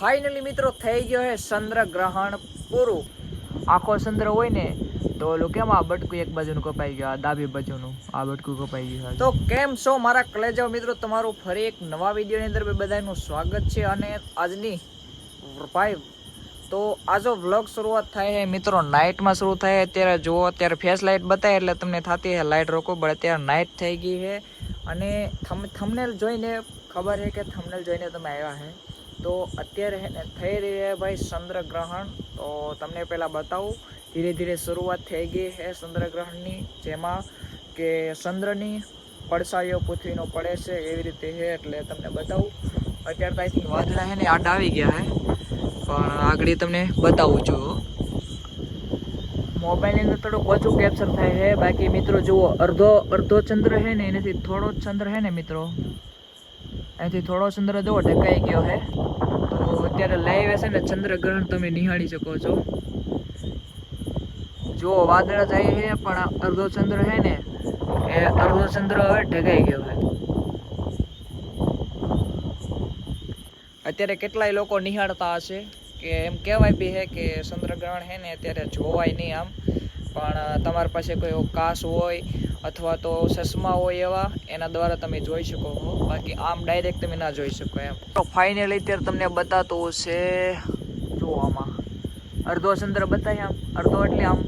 Finally મિત્રો, થઈ ગયો છે ચંદ્ર ગ્રહણ પૂરું. આખો ચંદ્ર હોય ને, તો ઓલું કેમ આ બટકું એક બાજુનું કપાઈ ગયું, આ ડાબી બાજુનું? આ બટકું કપાઈ ગયું તો કેમ છો મારા કલેજાઓ મિત્રો? તમારું ફરી એક નવા વિડીયોની અંદર બધાનું સ્વાગત છે અને આજની ભાઈ, તો આજો વ્લોગ શરૂઆત થાય છે મિત્રો, નાઇટમાં શરૂ થાય અત્યારે જુઓ, અત્યારે ફેસ લાઇટ બતાવે એટલે તમને થતી છે લાઇટ રોકો, પણ અત્યારે નાઇટ થઈ ગઈ છે. અને થમ થમનેલ જોઈને, ખબર છે કે થમનેલ જોઈને તમે આવ્યા છે તો અત્યારે થઈ રહ્યું છે ભાઈ ચંદ્રગ્રહણ. તો તમને પહેલાં બતાવું, ધીરે ધીરે શરૂઆત થઈ ગઈ છે ચંદ્રગ્રહણની, જેમાં કે ચંદ્રની પડસાયો પૃથ્વીનો પડે છે એવી રીતે છે એટલે તમને બતાવું. અત્યારે તો આઈ વાદળા છે ને આડા આવી ગયા છે પણ આગળ તમને બતાવું છું મોબાઈલની અંદર થોડુંક ઓછું કેપ્ચર થાય છે બાકી મિત્રો જુઓ અડધો અડધો ચંદ્ર છે ને, એનાથી થોડો ચંદ્ર છે ને મિત્રો. અહીંથી થોડો ચંદ્ર જુઓ, ઢકાઈ ગયો છે તો અત્યારે લાઈવ છે ને ચંદ્રગ્રહણ તમે નિહાળી શકો છો. જો વાદળ જાય છે પણ અર્ધો ચંદ્ર છે ને, એ અર્ધો ચંદ્ર હવે ઢકાઈ ગયો છે અત્યારે કેટલાય લોકો નિહાળતા હશે કે એમ કહેવાય બી છે કે ચંદ્રગ્રહણ છે ને, અત્યારે જોવાય નહીં આમ. પણ તમારી પાસે કોઈ કાસ હોય અથવા તો ચશ્મા હોય એવા, એના દ્વારા તમે જોઈ શકો બાકી આમ ડાયરેક્ટ તમે ના જોઈ શકો એમ. તો ફાઇનલી અત્યારે તમને બતાતું છે જો આમાં. અડધો ચંદ્ર બતાવી આમ. અડધો એટલે આમ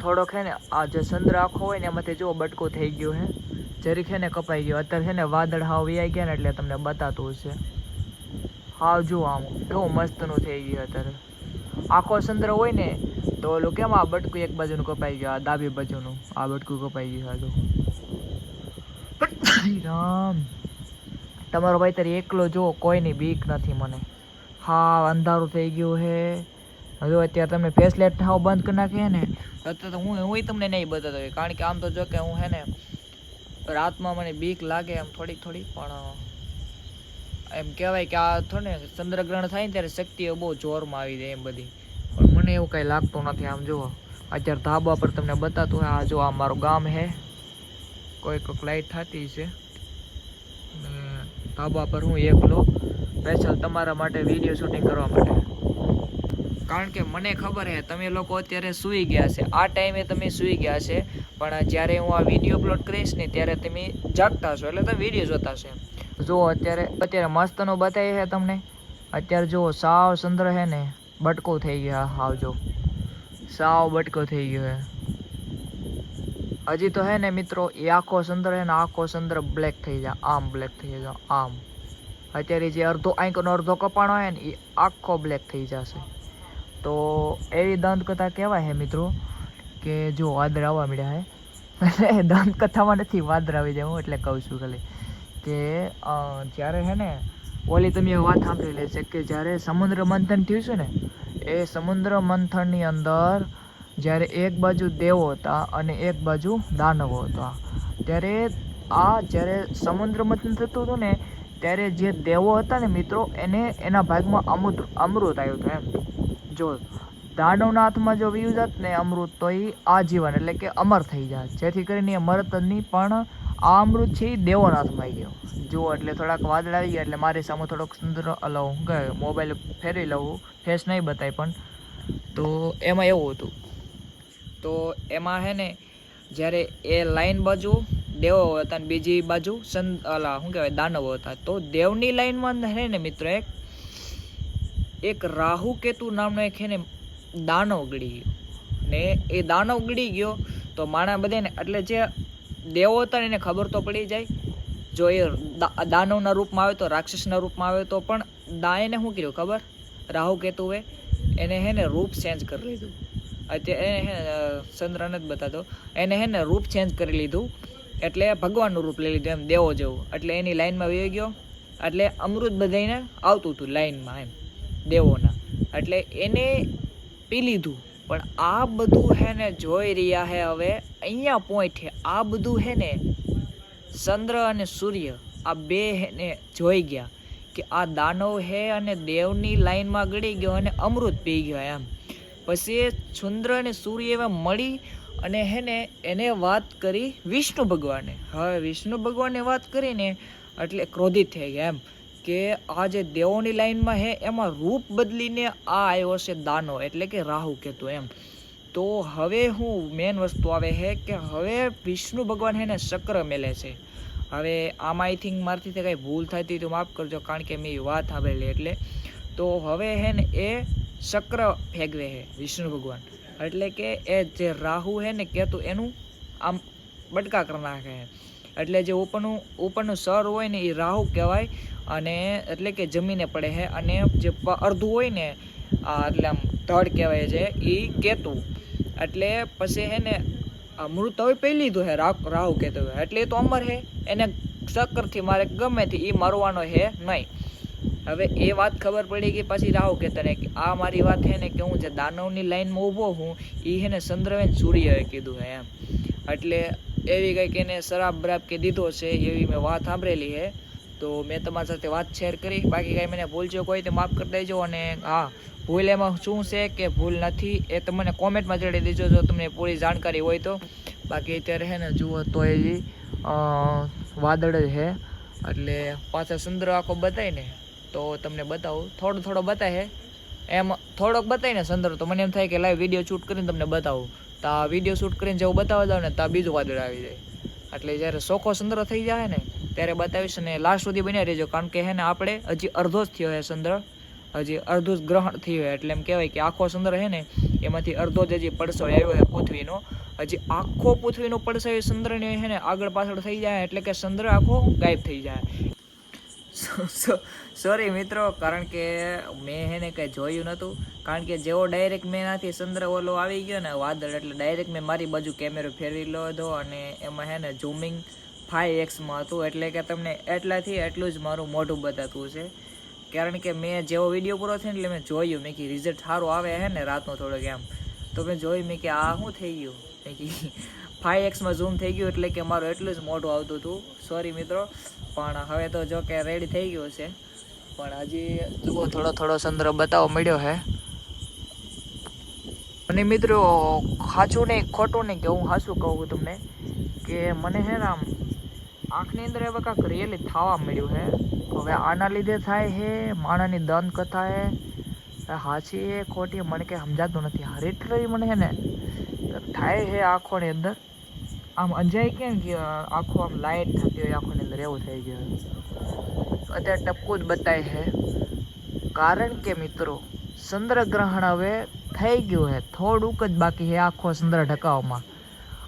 થોડોક છે ને, આ જે ચંદ્ર આખો હોય ને, એમાંથી જો બટકો થઈ ગયો છે જરીક છે ને કપાઈ ગયો. અત્યારે છે ને વાદળ હાવ વ્યાઈ ગયા ને, એટલે તમને બતાતું છે હાવ જો આમ. કેવું મસ્તનું થઈ ગયું અત્યારે. આખો ચંદ્ર હોય ને તો ઓલું કેમ આ બટકું એક બાજુનું કપાઈ ગયું, આ ડાબી બાજુનું? આ બટકું કપાઈ ગયું આ રામ. તમારો ભાઈ તારી એકલો જો કોઈની બીક નથી મને. હા અંધારું થઈ ગયું હે. હવે અત્યારે તમે ફેસલેટ થાવ બંધ કરી નાખી ને, અત્યારે તો હું હું તમને નહીં બતાતો કારણ કે આમ તો જો કે હું હે ને, રાતમાં મને બીક લાગે એમ થોડીક થોડીક, પણ, એમ કહેવાય કે આ થોડું ચંદ્રગ્રહણ થાય ને ત્યારે શક્તિઓ બહુ જોરમાં આવી જાય એમ બધી. મને એવું કંઈ લાગતું નથી. આમ જુઓ, અત્યારે ધાબા પર તમને બતાતું હોય, આ જો આ મારું ગામ હે. કોઈ કોઈક લાઈટ થતી છે. ધાબા પર હું એકલો સ્પેશિયલ તમારા માટે વીડિયો શૂટિંગ કરવા માટે. કારણ કે મને ખબર છે તમે લોકો અત્યારે સૂઈ ગયા છે. આ ટાઈમે તમે સૂઈ ગયા છે, પણ જ્યારે હું આ વીડિયો અપલોડ કરીશ ને, ત્યારે તમે જાગતા છો એટલે તમે વીડિયો જોતા છે જુઓ, અત્યારે અત્યારે મસ્તનો બતાવી છે તમને. અત્યારે જુઓ, સાવ ચંદ્ર છે ને. બટકો થઈ ગયો હાવ જો. સાવ બટકો થઈ ગયો હે. હજી તો હે ને મિત્રો, એ આખો સંદર હે ને આખો સંદર બ્લેક થઈ જાય, આમ બ્લેક થઈ જાય, આમ. અત્યારે જે અડધો આંકનો અડધો કપાણો હોય ને, એ આખો બ્લેક થઈ જશે. તો એવી દંતકથા કહેવાય હે મિત્રો, કે જો વાદળ આવવા મળ્યા હે. એટલે દંતકથામાં નથી વાદળ આવી જાય, હું એટલે કહું છું ખાલી. કે જ્યારે છે ને ઓલી તમે વાત સાંભળી લે છે કે જ્યારે સમુદ્ર મંથન થયું છે ને, એ સમુદ્ર મંથનની અંદર જ્યારે એક બાજુ દેવો હતા અને એક બાજુ દાનવો હતા. ત્યારે આ જ્યારે સમુદ્ર મંથન થતું હતું ને, ત્યારે જે દેવો હતા ને મિત્રો, એને એના ભાગમાં અમૃત અમૃત આવ્યું હતું એમ. જો દાનવના હાથમાં જો વીયું જાત ને અમૃત, તો એ આજીવન એટલે કે અમર થઈ જાય. જેથી કરીને એ મરતની પણ આ અમૃત છે એ દેવોના હાથમાં આવી ગયો. જુઓ એટલે થોડાક વાદળ આવી ગયા એટલે મારી સામે થોડોક સુંદર અલો ગયો. મોબાઈલ ફેરવી લઉં ફેસ નહીં બતાય પણ. તો એમાં એવું હતું. તો એમાં હે ને, જ્યારે એ લાઈન બાજુ દેવો હતા ને બીજી બાજુ સંત, અલા, શું કહેવાય, દાનવો હતા. તો દેવની લાઈનમાં હે ને મિત્રો એક એક રાહુ કેતુ નામનો એક હે ને દાનવ ગળી ગયો. ને એ દાનવ ગળી ગયો તો માણા બધાને એટલે જે દેવો હતા એને ખબર તો પડી જાય. જો એ દાનવના રૂપમાં આવે તો, રાક્ષસના રૂપમાં આવે તો પણ દાયને શું કર્યું ખબર? રાહુ કેતુએ એને હે ને રૂપ ચેન્જ કરી લીધું. અત્યારે એને ચંદ્રને જ બતાતો એને હે ને રૂપ ચેન્જ કરી લીધું. એટલે ભગવાનનું રૂપ લઈ લીધું એમ, દેવો જેવું. એટલે એની લાઈનમાં વહી ગયો. એટલે અમૃત બધાને આવતું હતું લાઈનમાં એમ, દેવોના. એટલે એને પી લીધું. પણ આ બધું હે ને જોઈ રહ્યા હે હવે, અહીંયા પોઈન્ટ છે આ બધું હે ને ચંદ્ર અને સૂર્ય, આ બે હે ને જોઈ ગયા કે આ દાનવ હે અને દેવની લાઈનમાં ગળી ગયો અને અમૃત પી ગયો એમ. પછી એ ચંદ્ર અને સૂર્ય મળી અને હે ને એને વાત કરી વિષ્ણુ ભગવાને. હવે વિષ્ણુ ભગવાને વાત કરીને એટલે ક્રોધિત થઈ ગયા એમ. કે આ જે દેવોની લાઈનમાં હે, એમાં રૂપ બદલીને આ આવ્યો છે દાનો, એટલે કે રાહુ કેતુ એમ. તો હવે હું મેન વસ્તુ આવે છે કે હવે વિષ્ણુ ભગવાન હેને ચક્ર મેલે છે. હવે આમાં આઈ થિંક મારથી કંઈ ભૂલ થતી તો માફ કરજો, કારણ કે મેં વાત સાંભળેલી એટલે. તો હવે હે ને એ ચક્ર ફેંકવે છે વિષ્ણુ ભગવાન. એટલે કે એ જે રાહુ હે ને કેતુ એનું આમ બટકા કરી નાખે છે એટલે જે ઉપરનું ઉપરનું સર હોય ને એ રાહુ કહેવાય. અને એટલે કે જમીને પડે છે અને જે અડધું હોય ને એટલે આમ ધડ કહેવાય છે, એ કેતુ. એટલે પછી હે ને મૃત હવે પહેલી લીધું હે રાહુ હોય. એટલે એ તો અમર હે. એને ચક્કરથી મારે ગમે તે એ મરવાનો હે નહીં. હવે એ વાત ખબર પડી કે પછી રાહુ કેતને કે આ મારી વાત છે ને કે હું જે દાનવની લાઈનમાં ઊભો હું એ હે ને ચંદ્રવેન સૂર્યએ કીધું હે એમ. એટલે એવી કંઈક એને શરાબ બરાબ કે દીધો છે એવી મેં વાત સાંભળેલી છે. તો મેં તમારી સાથે વાત શેર કરી. બાકી કાંઈ મને ભૂલ છે કોઈ તો માફ કરી દેજો અને હા, ભૂલ એમાં શું છે કે ભૂલ નથી એ તમને કોમેન્ટમાં જડી દેજો જો તમને પૂરી જાણકારી હોય તો. બાકી અત્યારે છે ને જુઓ તો એ વાદળ જ છે. એટલે પાછા સુંદર આખો બતાવીને તો તમને બતાવું. થોડો થોડો બતાવે એમ, થોડોક બતાવીને ને સંદર, તો મને એમ થાય કે લાઈવ વીડિયો શૂટ કરીને તમને બતાવું. તો વીડિયો શૂટ કરીને જેવું બતાવવા જાવ ને તો બીજું વાદળ આવી જાય. એટલે જ્યારે સોખો સંદ્ર થઈ જાય ને, ત્યારે બતાવીશ અને લાસ્ટ સુધી બન્યા રહેજો. કારણ કે હે ને, આપણે હજી અડધો જ થયો હે સંદ્ર. હજી અડધું જ ગ્રહણ થયું હોય એટલે એમ કહેવાય કે આખો સંદ્ર હે ને, એમાંથી અડધો જ હજી પડસો આવ્યો છે પૃથ્વીનો. હજી આખો પૃથ્વીનો પડસો એ ચંદ્રને હે ને, આગળ પાછળ થઈ જાય. એટલે કે ચંદ્ર આખો ગાયબ થઈ જાય. સોરી મિત્રો, કારણ કે મેં એને કંઈ જોયું નહોતું. કારણ કે જેવો ડાયરેક્ટ મેં એનાથી ચંદ્ર ઓલો આવી ગયો ને, વાદળ, એટલે ડાયરેક્ટ મેં મારી બાજુ કેમેરો ફેરવી લીધો અને એમાં હે ને ઝૂમિંગ ફાઈવ એક્સમાં હતું. એટલે કે તમને એટલાથી એટલું જ મારું મોઢું બતાતું છે કારણ કે મેં જેવો વીડિયો પૂરો થયો એટલે મેં જોયું. મેં કે રિઝલ્ટ સારું આવે હે ને, રાતનો થોડોક એમ. તો મેં જોયું, મેં કે આ શું થઈ ગયું? મેં ફાઈવ એક્સમાં ઝૂમ થઈ ગયું એટલે કે મારું એટલું જ મોટું આવતું હતું. સોરી મિત્રો, પણ હવે તો જો કે રેડી થઈ ગયું છે. પણ હજી જુઓ, થોડો થોડો સંદર્ભ બતાવો મળ્યો છે. અને મિત્રો, સાચું નહીં, ખોટું નહીં કે હું સાચું કહું તમને કે મને હે આમ આંખની અંદર એ કાંક રિયલી થવા મળ્યું છે. હવે આના લીધે થાય છે માણસની દંત કથા હે સાચી એ ખોટી મને કંઈ સમજાતું નથી. હરેટલી મને હે ને થાય છે આંખોની અંદર. આમ અંજાય કેમ કે આખો આમ લાઇટ થતી હોય આંખોની અંદર, એવું થઈ ગયું અત્યારે ટપકું જ બતાય છે. કારણ કે મિત્રો, ચંદ્રગ્રહણ હવે થઈ ગયું છે. થોડુંક જ બાકી છે આખો ચંદ્ર ઢકાવમાં.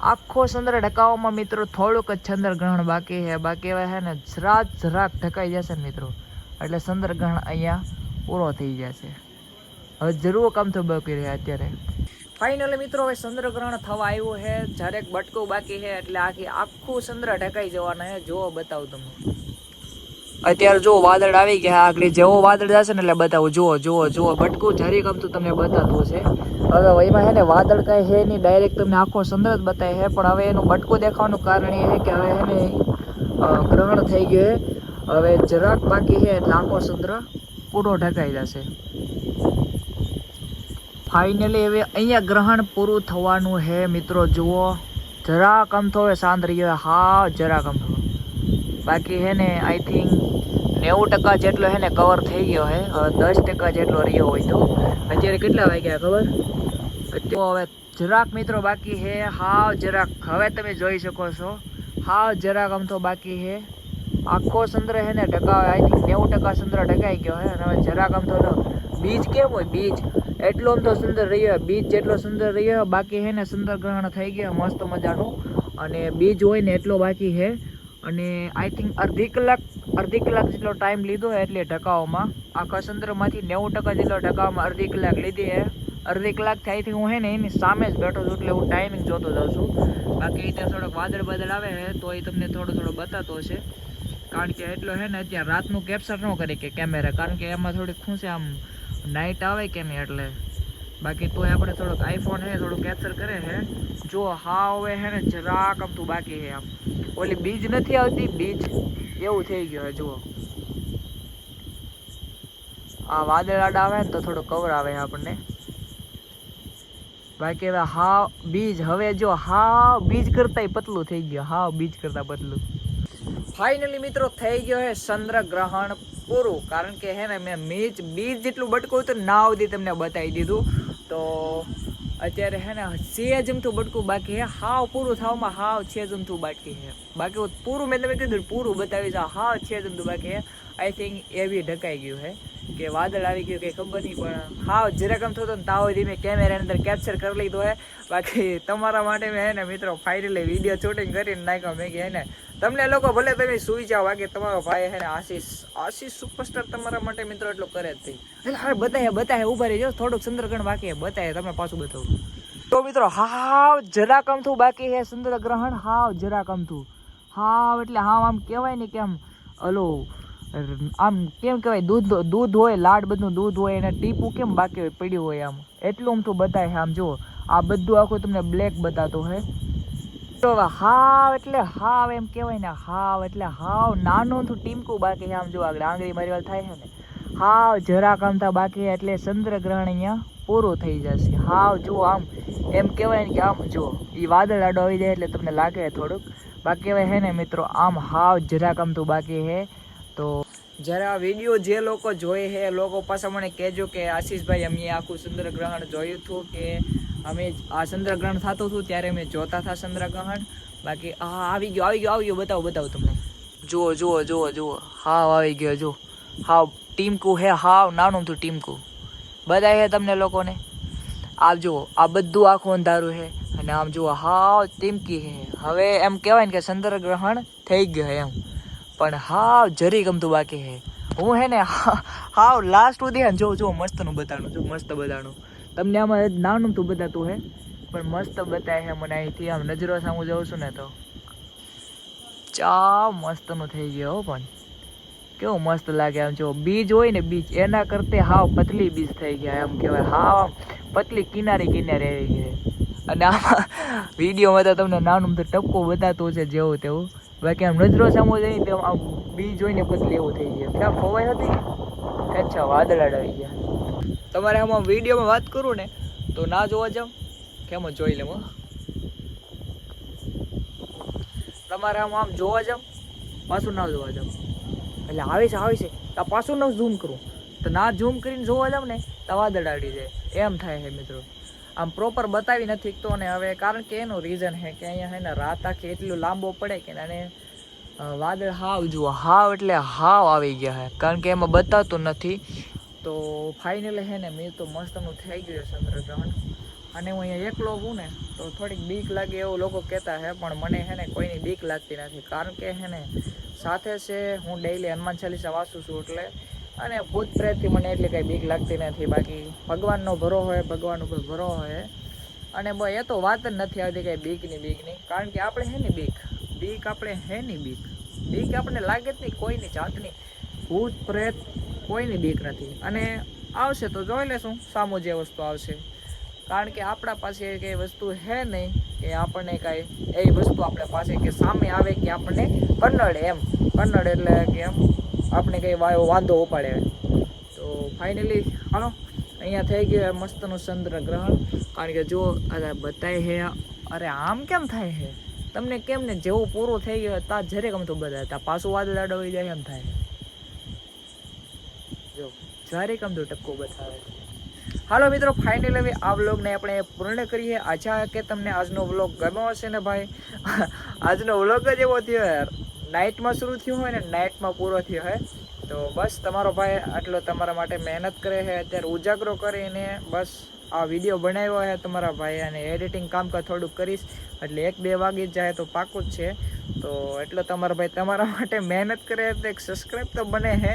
આખો ચંદ્ર ઢકાવવામાં મિત્રો, થોડુંક જ ચંદ્રગ્રહણ બાકી છે. બાકી હવે છે ને જરાક જરાક ઢકાઈ જશે ને મિત્રો. એટલે ચંદ્રગ્રહણ અહીંયા પૂરો થઈ જશે. હવે જરૂર કામ તો બાકી રહે અત્યારે. ફાઇનલી મિત્રો, હવે ચંદ્રગ્રહણ થવા આવ્યું છે. જ્યારે બટકું બાકી છે, એટલે આખી આખું ચંદ્ર ઢકાઈ જવાના છે. જોવો બતાવું તમને. અત્યારે જો વાદળ આવી ગયા. આગળ જેવો વાદળ જશે ને એટલે બતાવું. જુઓ જુઓ જુઓ. બટકું જરી ગમતું તમને બતાવતું છે હવે એમાં છે ને વાદળ કાંઈ છે નહીં. ડાયરેક્ટ તમને આખો ચંદ્ર જ બતાવે છે. પણ હવે એનું બટકું દેખાવાનું કારણ એ છે કે હવે એને ગ્રહણ થઈ ગયું હવે જરાક બાકી છે, એટલે આખો ચંદ્ર પૂરો ઢકાઈ જશે. ફાઇનલી હવે અહીંયા ગ્રહણ પૂરું થવાનું હે મિત્રો, જુઓ. જરાક અમથો હવે શાંત રહ્યો હા, જરાક અમથો બાકી છે ને આઈ થિંક નેવું ટકા જેટલો છે ને કવર થઈ ગયો હે હવે દસ ટકા જેટલો રહ્યો હોય તો. અત્યારે કેટલા વાગ્યા, ખબર? તો હવે જરાક મિત્રો બાકી હે હાવ જરાક. હવે તમે જોઈ શકો છો. હાવ જરાક અમથો બાકી હે આખો સંદ્ર છે ને ટકા આઈ થિંક નેવું ટકા સંદ્ર ઢકાઈ ગયો છે. અને હવે જરાક આમ તો બીજ કેમ હોય? બીજ. એટલો તો સુંદર રહ્યો. બીજ જેટલો સુંદર રહ્યો, બાકી છે ને સુંદર ગ્રહણ થઈ ગયા, મસ્ત મજાનું. અને બીજ હોય ને એટલો બાકી છે અને આઈ થિંક અડધી કલાક અડધી કલાક જેટલો ટાઈમ લીધો છે એટલે ટકાઓમાં આખા ચંદ્રમાંથી નેવું ટકા જેટલો ટકાઓમાં અડધી કલાક લીધી હે. અડધી કલાકથી આઈ થિંક હું હે ને એની સામે જ બેઠો છું એટલે હું ટાઈમિંગ જોતો જાઉં છું. બાકી ત્યાં થોડોક વાદળ બાદળ આવે છે તો એ તમને થોડો થોડો બતાતો હશે. કારણ કે એટલો હે ને, અત્યારે રાતનું કેપ્ચર ન કરી કે કેમેરા કારણ કે એમાં થોડીક ખુશે આમ નાઇટ આવે કે નહીં એટલે? બાકી તોય આપણે થોડુંક આઈફોન હે, થોડું કેપ્ચર કરે હે. જો હા હવે હે ને, જરાક આમ તું બાકી હે આમ. ઓલી બીજ નથી આવતી, બીજ. એવું થઈ ગયું હે, જુઓ. આ વાદળ આડા આવે ને તો થોડું કવર આવે આપણને. બાકી હવે હા, બીજ. હવે જો હા, બીજ કરતાંય પતલું થઈ ગયું. હા, બીજ કરતા પતલું. ફાઇનલી મિત્રો, થઈ ગયો છે ચંદ્રગ્રહણ પૂરું. કારણ કે હે ને, મેં મીચ બીજ જેટલું બટકું હતું ના આવતી તમને બતાવી દીધું. તો અત્યારે હે ને છે જમથું બટકું બાકી હે. હાવ પૂરું થવામાં હાવ છે જમથું બાકી હે. બાકી પૂરું, મેં તમે કીધું પૂરું બતાવી દઉં હા છે જમતું બાકી હે. આઈ થિંક એવી ઢકાઈ ગયું હે કે વાદળ આવી ગયું કંઈ ખબર નહીં, પણ હાવ જરાક આમ થતો ને તાવ ધીમે કેમેરાની અંદર કેપ્ચર કરી લીધો હે. બાકી તમારા માટે મેં હે ને મિત્રો ફાઇનલી વીડિયો શૂટિંગ કરીને નાખ્યો. મેં કે હે ને, તમને લોકો ભલે તમે સુઈ જાઓ, બાકી તમારો ભાઈ હે ને આશીષ આશીષ સુપરસ્ટાર તમારા માટે મિત્રો એટલો કરે જ નહીં. હવે બતાવે બતાવે ઊભા રહી જાઓ થોડુંક ચંદ્રગ્રહણ બાકી બતાવે તમને પાછું બતાવું. તો મિત્રો, હાવ જરા કમથું બાકી હે ચંદ્રગ્રહણ હાવ જરા કમથું હાવ, એટલે હાવ આમ કહેવાય ને કે આમ ઓલો આમ કેમ કહેવાય, દૂધ દૂધ હોય, લાડ બધું દૂધ હોય એને ટીપું કેમ બાકી હોય, પડ્યું હોય આમ. એટલું આમથું બતાય છે, આમ જુઓ, આ બધું આખું તમને બ્લેક બતાતું હે. તો હાવ એટલે હાવ એમ કહેવાય ને, હાવ એટલે હાવ નાનું ટીમકું બાકી આમ જો આગળ આંગળી મારી થાય છે ને. હાવ જરાક આમથા બાકી એટલે ચંદ્રગ્રહણ અહીંયા પૂરું થઈ જશે. હાવ જુઓ, આમ, એમ કહેવાય ને કે આમ જુઓ એ વાદળ આડો આવી જાય એટલે તમને લાગે થોડુંક. બાકી હવે હે ને મિત્રો, આમ હાવ જરાક આમથું બાકી હે. તો જ્યારે આ વીડિયો જે લોકો જોઈ હે લોકો પાછા મને કહેજો કે આશીષભાઈ, અમે આખું ચંદ્રગ્રહણ જોયું હતું કે અમે આ ચંદ્રગ્રહણ થતું હતું, ત્યારે અમે જોતા હતા ચંદ્રગ્રહણ. બાકી હા આવી ગયો આવી ગયો આવી ગયો. બતાવો બતાવો તમને. જુઓ જુઓ જુઓ જુઓ. હાવ આવી ગયો, જુઓ. હાવ ટીમકું હે, હાવ નાનું તું ટીમકું. બધાય હે તમને લોકોને. આ જુઓ, આ બધું આખું અંધારું છે અને આમ જુઓ, હાવ ટીમકી છે. હવે એમ કહેવાય ને કે ચંદ્રગ્રહણ થઈ ગયું એમ. પણ હાવ જરી ગમતું બાકી હે હું હે ને હાવ લાસ્ટ સુધી જો જો, મસ્તનું બતાડું, જો, મસ્ત બતાડું. તમને આમાં નાનું તું બતાતું હે, પણ મસ્ત બતાય હે મને અહીંથી. આમ નજરો સામું જાઉં છું ને તો ચા મસ્તનું થઈ ગયો પણ. કેવું મસ્ત લાગે આમ જો, બીજ હોય ને બીજ, એના કરતે હાવ પતલી બીજ થઈ ગયા એમ કહેવાય. હાવ પતલી કિનારી કિનારે આવી ગઈ અને આમાં વિડીયોમાં તો તમને નાનું તો ટપકો બતાતો છે જેવું તેવું. બાકી આમ નજરો સામો જઈ તો આમ બી જોઈને પતલી એવું થઈ ગયું. ક્યાં ખોવાઈ હતી? અચ્છા વાદળ આવી ગયા. તમારે આમાં વિડીયોમાં વાત કરું ને, તો ના જોવા જાવ. કેમ જોઈ લેવું તમારે આમ આમ જોવા જાવ? પાછું ના જોવા જાવ. એટલે આવે છે આવે છે. પાછું ન ઝૂમ કરું. તો ના ઝૂમ કરીને જોવા જાવ ને તો વાદળ અડી જાય એમ થાય છે મિત્રો. આમ પ્રોપર બતાવી નથી તો ને હવે કારણ કે એનું રીઝન છે કે અહીંયા છે ને રાત આખી એટલું લાંબો પડે કે એને વાદળ હાવ જુઓ, હાવ એટલે હાવ આવી ગયા છે કારણ કે એમાં બતાવતું નથી. તો ફાઇનલી છે ને મેં તો મસ્તનું થઈ ગયું ચંદ્રગ્રહણ. અને હું અહીંયા એકલો હું ને તો થોડીક બીક લાગે એવું લોકો કહેતા હે, પણ મને છે ને કોઈની બીક લાગતી નથી. કારણ કે હે ને સાથે છે, હું ડેઈલી હનુમાન ચાલીસા વાંચું છું એટલે અને ભૂત પ્રેતથી મને એટલી કંઈ બીક લાગતી નથી. બાકી ભગવાનનો ભરો હોય, ભગવાન ઉપર ભરો હોય. અને બ એ તો વાત જ નથી આવતી કંઈ બીકની બીકની. કારણ કે આપણે હે ની બીક? બીક આપણે હે ની બીક? બીક આપણને લાગે જ નહીં, કોઈની જાતની. ભૂત, પ્રેત, કોઈની બીક નથી. અને આવશે તો જોઈ લેશું, સામો જે વસ્તુ આવશે. કારણ કે આપણા પાસે કંઈ વસ્તુ હે નહીં કે આપણને કાંઈ એવી વસ્તુ આપણે પાસે કે સામે આવે કે આપણને કન્નડ એમ. કન્નડ એટલે કે એમ આપણે કંઈ વાયો વાંધો ઉપાડે. તો ફાઇનલી હાલો, અહીંયા થઈ ગયું મસ્તનું મસ્તનું ચંદ્રગ્રહણ. કારણ કે જો અરે બતાય હે અરે, આમ કેમ થાય છે તમને કેમ ને જેવો પૂરો થઈ ગયો તા જરે ગમતું બધા. તા પાછું વાદળ અડવાઈ જાય, એમ થાય. જો, જારે કમ તો ટપકો બતાવે. હાલો, મિત્રો ફાઇનલી હવે આ વ્લોગને આપણે પૂર્ણ કરીએ. આશા કે તમને આજનો વ્લોગ ગમ્યો હશે ને ભાઈ? આજનો વ્લોગ જ એવો થયો યાર. નાઇટમાં શરૂ થયું હોય ને નાઇટમાં પૂરો થયો હોય, તો બસ તમારો ભાઈ આટલો તમારા માટે મહેનત કરે છે, અત્યારે ઉજાગરો કરીને બસ આ વીડિયો બનાવ્યો છે, તમારા ભાઈ અને એડિટિંગ કામકાજ થોડુંક કરીશ, એટલે એક બે વાગી જાય તો પાકું જ છે. તો એટલો તમારા ભાઈ તમારા માટે મહેનત કરે તો એક સબસ્ક્રાઈબ તો બને છે.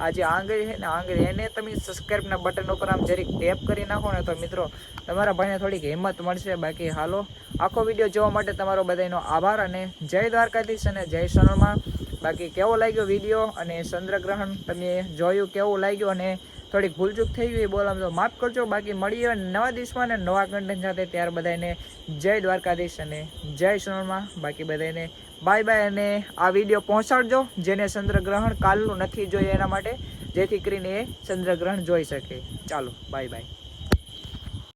આ જે આંગળી છે ને આંગળી એને તમે સબસ્ક્રાઈબના બટન ઉપર આમ જરીક ટેપ કરી નાખો ને તો મિત્રો તમારા ભાઈને થોડીક હિંમત મળશે. બાકી હાલો, આખો વીડિયો જોવા માટે તમારો બધાનો આભાર અને જય દ્વારકાધીશ અને જય સોનલમાં. બાકી કેવો લાગ્યો વીડિયો અને ચંદ્રગ્રહણ? તમે જોયું કેવું લાગ્યું અને થોડીક ભૂલચૂક થઈ ગઈ બોલામ તો માફ કરજો. બાકી મળીએ નવા દિવસમાં અને નવા કન્ટેન્ટ સાથે. ત્યાર બધાને જય દ્વારકાધીશ અને જય સોનલમાં. બાકી બધાને બાય બાય અને આ વીડિયો પહોંચાડજો, જેને ચંદ્રગ્રહણ કાલનું નથી જોઈએ એના માટે. જેથી કરીને એ ચંદ્રગ્રહણ જોઈ શકે. ચાલો, બાય બાય.